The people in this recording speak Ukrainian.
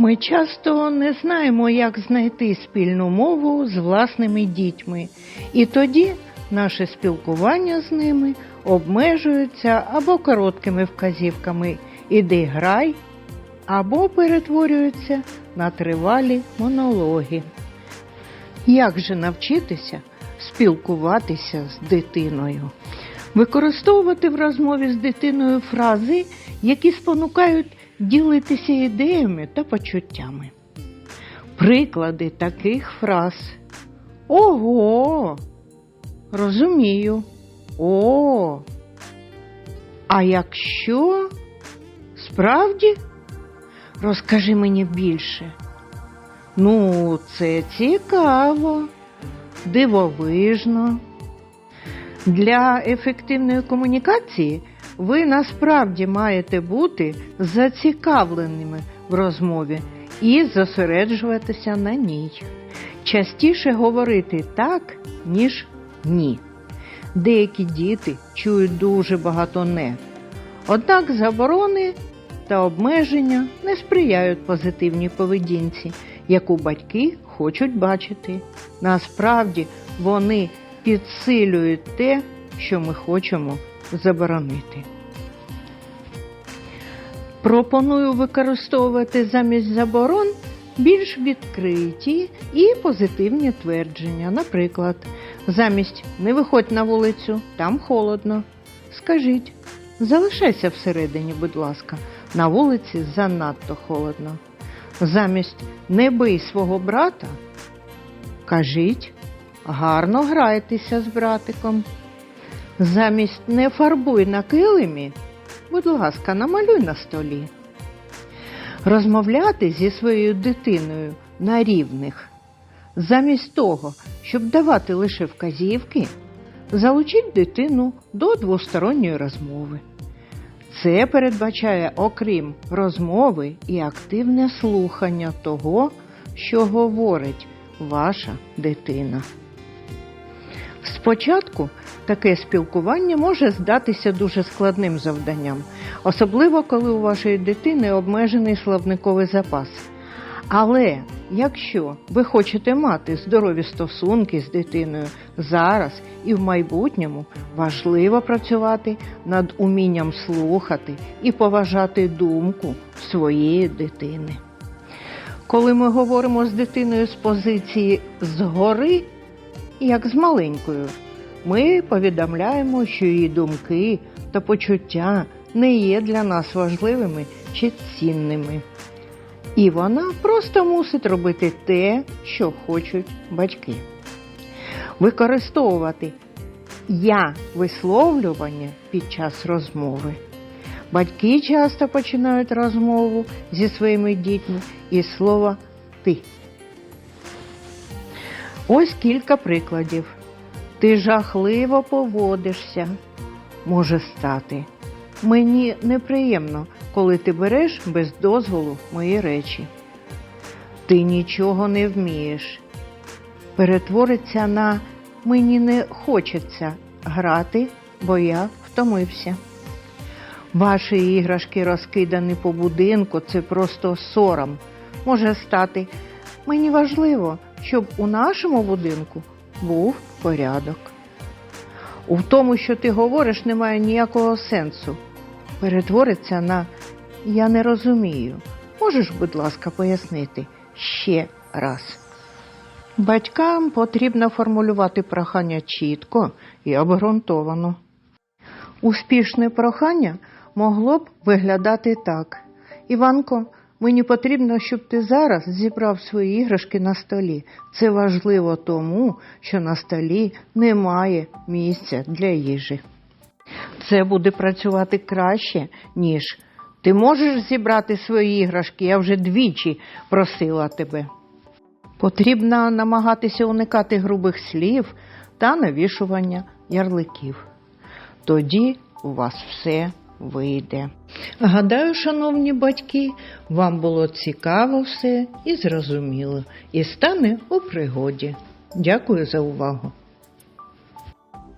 Ми часто не знаємо, як знайти спільну мову з власними дітьми, і тоді наше спілкування з ними обмежується або короткими вказівками Іди грай, або перетворюється на тривалі монологи. Як же навчитися спілкуватися з дитиною? Використовувати в розмові з дитиною фрази, які спонукають ділитися ідеями та почуттями. Приклади таких фраз. Ого! Розумію. О. А якщо справді розкажи мені більше. Ну, це цікаво, дивовижно. Для ефективної комунікації ви насправді маєте бути зацікавленими в розмові і зосереджуватися на ній. Частіше говорити так, ніж ні. Деякі діти чують дуже багато не. Однак заборони та обмеження не сприяють позитивній поведінці, яку батьки хочуть бачити. Насправді вони підсилюють те, що ми хочемо заборонити. Пропоную використовувати замість заборон більш відкриті і позитивні твердження. Наприклад, замість не виходь на вулицю, там холодно. Скажіть, залишайся всередині, будь ласка, на вулиці занадто холодно. Замість не бий свого брата, кажіть, гарно грайтеся з братиком. Замість не фарбуй на килимі, будь ласка, намалюй на столі. Розмовляти зі своєю дитиною на рівних. Замість того, щоб давати лише вказівки, залучіть дитину до двосторонньої розмови. Це передбачає, окрім розмови, і активне слухання того, що говорить ваша дитина. Спочатку таке спілкування може здатися дуже складним завданням, особливо коли у вашої дитини обмежений словниковий запас. Але якщо ви хочете мати здорові стосунки з дитиною зараз і в майбутньому, важливо працювати над умінням слухати і поважати думку своєї дитини. Коли ми говоримо з дитиною з позиції згори, як з маленькою, ми повідомляємо, що її думки та почуття не є для нас важливими чи цінними. І вона просто мусить робити те, що хочуть батьки. Використовувати я висловлювання під час розмови. Батьки часто починають розмову зі своїми дітьми із слова ти. Ось кілька прикладів. Ти жахливо поводишся, може стати. Мені неприємно, коли ти береш без дозволу мої речі. Ти нічого не вмієш. Перетвориться на мені не хочеться грати, бо я втомився. Ваші іграшки розкидані по будинку, це просто сором. Може стати. Мені важливо, щоб у нашому будинку був порядок. У тому, що ти говориш, немає ніякого сенсу. Перетвориться на я не розумію. Можеш, будь ласка, пояснити ще раз. Батькам потрібно формулювати прохання чітко і обґрунтовано. Успішне прохання могло б виглядати так. Іванко, мені потрібно, щоб ти зараз зібрав свої іграшки на столі. Це важливо тому, що на столі немає місця для їжі. Це буде працювати краще, ніж ти можеш зібрати свої іграшки, я вже двічі просила тебе. Потрібно намагатися уникати грубих слів та навішування ярликів. Тоді у вас все вийде. Гадаю, шановні батьки, вам було цікаво все і зрозуміло, і стане у пригоді. Дякую за увагу.